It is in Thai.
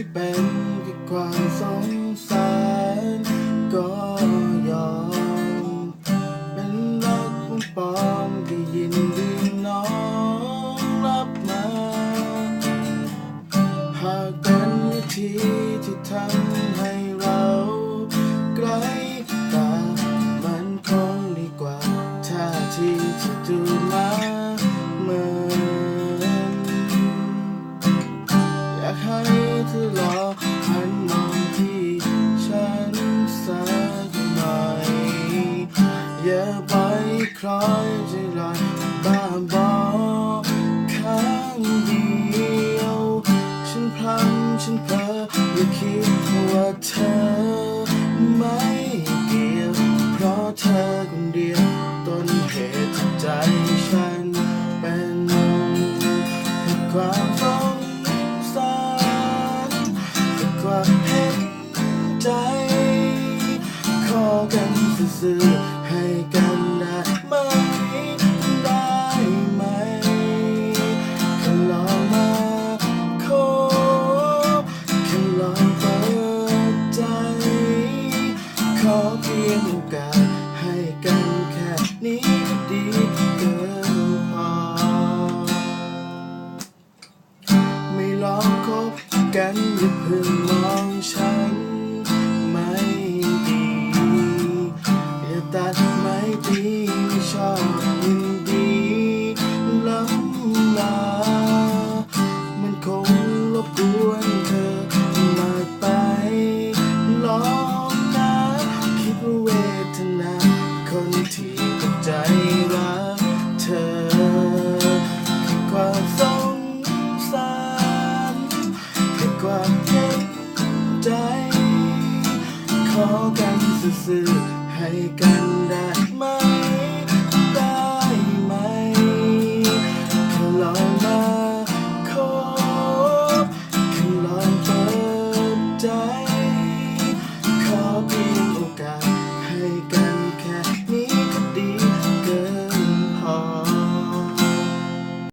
ที่เป็นแค่ความสงสารก็ยอม เป็นรักปลอมที่ยินดีน้องรับมา หากเป็นวิธีที่ทำ ให้เธอลองหันมองที่ฉันสักหน่อยอย่าไปคล้อยใจลอย ซื่อให้กันได้ไหมได้ไหมแค่ลองมาขอแค่ลองเปิดใจ ขอเพียงโอกาสให้กันแค่นี้ดีเกินพอ ไม่ลองคบกันอย่าเพิ่งมองฉัน กวนเธอมากไปลองนะคิดว่าเวทนาคนที่กับใจรักเธอแค่ความสงสารแค่ความเห็นใจ ขอกันซื่อๆให้กันได้ไหม